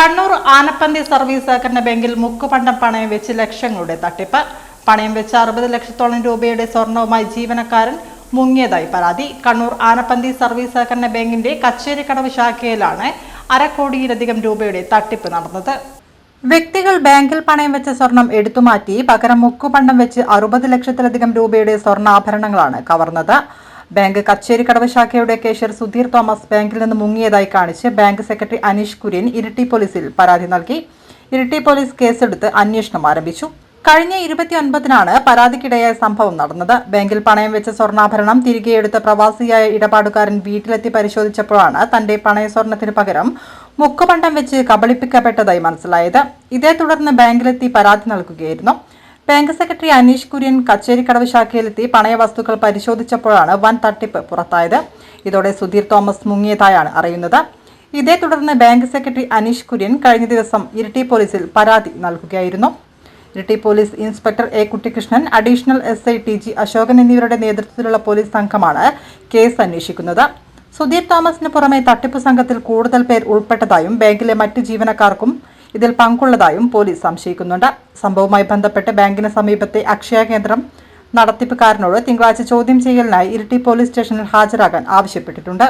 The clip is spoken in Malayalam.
കണ്ണൂർ ആനപ്പന്തി സർവീസ് സഹകരണ ബാങ്കിൽ മുക്കുപണ്ടം പണയം വെച്ച് ലക്ഷങ്ങളുടെ തട്ടിപ്പ്. പണയം വെച്ച് അറുപത് ലക്ഷത്തോളം രൂപയുടെ സ്വർണവുമായി ജീവനക്കാരൻ മുങ്ങിയതായി പരാതി. കണ്ണൂർ ആനപ്പന്തി സർവീസ് സഹകരണ ബാങ്കിന്റെ കച്ചേരി കച്ചേരിക്കടവ് ശാഖയിലാണ് അരക്കോടിയിലധികം രൂപയുടെ തട്ടിപ്പ് നടന്നത്. വ്യക്തികൾ ബാങ്കിൽ പണയം വെച്ച സ്വർണം എടുത്തുമാറ്റി പകരം മുക്കുപണ്ടം വെച്ച് അറുപത് ലക്ഷത്തിലധികം രൂപയുടെ സ്വർണാഭരണങ്ങളാണ് കവർന്നത്. ബാങ്ക് കച്ചേരി കച്ചേരിക്കടവ് ശാഖയുടെ കേഷ്യർ സുധീർ തോമസ് ബാങ്കിൽ നിന്ന് മുങ്ങിയതായി കാണിച്ച് ബാങ്ക് സെക്രട്ടറി അനീഷ് കുര്യൻ ഇരിട്ടി പോലീസിൽ പരാതി നൽകി. ഇരിട്ടി പോലീസ് കേസെടുത്ത് അന്വേഷണം ആരംഭിച്ചു. കഴിഞ്ഞ ഇരുപത്തിയൊൻപതിനാണ് പരാതിക്കിടയായ സംഭവം നടന്നത്. ബാങ്കിൽ പണയം വെച്ച സ്വർണാഭരണം തിരികെയെടുത്ത പ്രവാസിയായ ഇടപാടുകാരൻ വീട്ടിലെത്തി പരിശോധിച്ചപ്പോഴാണ് തന്റെ പണയ സ്വർണത്തിന് പകരം മുക്കുപണ്ടം വെച്ച് കബളിപ്പിക്കപ്പെട്ടതായി മനസ്സിലായത്. ഇതേ തുടർന്ന് ബാങ്കിലെത്തി പരാതി നൽകുകയായിരുന്നു. ബാങ്ക് സെക്രട്ടറി അനീഷ് കുര്യൻ കച്ചേരിക്കടവ് ശാഖയിലെത്തി പണയ വസ്തുക്കൾ പരിശോധിച്ചപ്പോഴാണ് വൻ തട്ടിപ്പ് പുറത്തായത്. ഇതോടെ സുധീർ തോമസ് മുങ്ങിയതായാണ് അറിയുന്നത്. ഇതേ തുടർന്ന് ബാങ്ക് സെക്രട്ടറി അനീഷ് കുര്യൻ കഴിഞ്ഞ ദിവസം ഇരിട്ടി പോലീസിൽ പരാതി നൽകുകയായിരുന്നു. Iritty police inspector A Kuttikrishnan additional S I T G Ashokan എന്നിവരുടെ നേതൃത്വത്തിലുള്ള പോലീസ് സംഘമാണ് കേസ് അന്വേഷിക്കുന്നത്. സുധീർ തോമസിന് പുറമെ തട്ടിപ്പ് സംഘത്തിൽ കൂടുതൽ പേർ ഉൾപ്പെട്ടതായും ബാങ്കിലെ മറ്റ് ജീവനക്കാർക്കും ഇതിൽ പങ്കുള്ളതായും പോലീസ് സംശയിക്കുന്നുണ്ട്. സംഭവവുമായി ബന്ധപ്പെട്ട് ബാങ്കിന് സമീപത്തെ അക്ഷയ കേന്ദ്രം നടത്തിപ്പുകാരനോട് തിങ്കളാഴ്ച ചോദ്യം ചെയ്യലിനായി ഇരിട്ടി പോലീസ് സ്റ്റേഷനിൽ ഹാജരാകാൻ ആവശ്യപ്പെട്ടിട്ടുണ്ട്.